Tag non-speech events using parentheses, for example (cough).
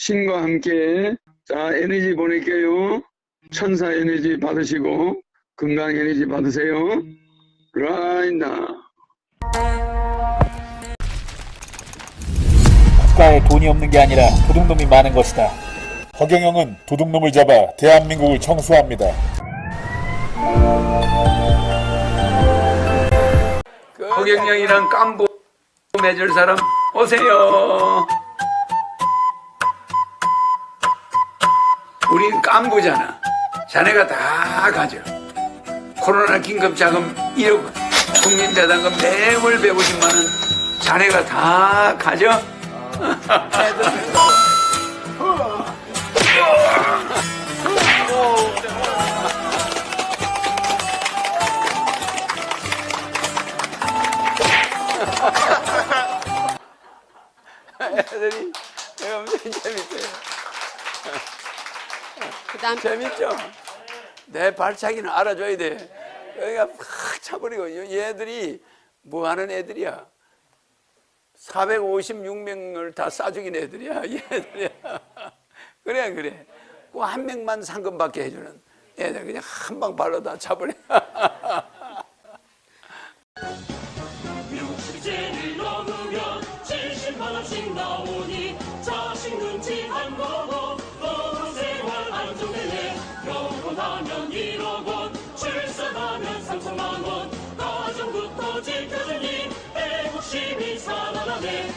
신과 함께 자 에너지 보낼게요. 천사 에너지 받으시고 건강 에너지 받으세요. now. 국가에 돈이 없는 게 아니라 도둑놈이 많은 것이다. 허경영은 도둑놈을 잡아 대한민국을 청소합니다. 허경영이랑 깜부 맺을 사람 오세요. 우린 깜부잖아. 자네가 다 가져. 코로나 긴급 자금 1억 원, 국민배당금 매월 150만 원. 자네가 다 가져. 애들이 엄청 재밌어요. 그다음 재밌죠? 내 발차기는 알아줘야 돼. 여기가 팍 차버리고 얘들이 뭐 하는 애들이야? 456명을 다 싸죽인 애들이야. (laughs) 얘들이야. 그래 그래. 그한 명만 상금 받게 해주는 애들 그냥 한 방 발로 다 차버려. (laughs) 육지를 넘으면 70만 원씩 나오니 출산하면 1억 원 출산하면 3천만 원. 가정부터 지켜주니 애국심이 살아나네.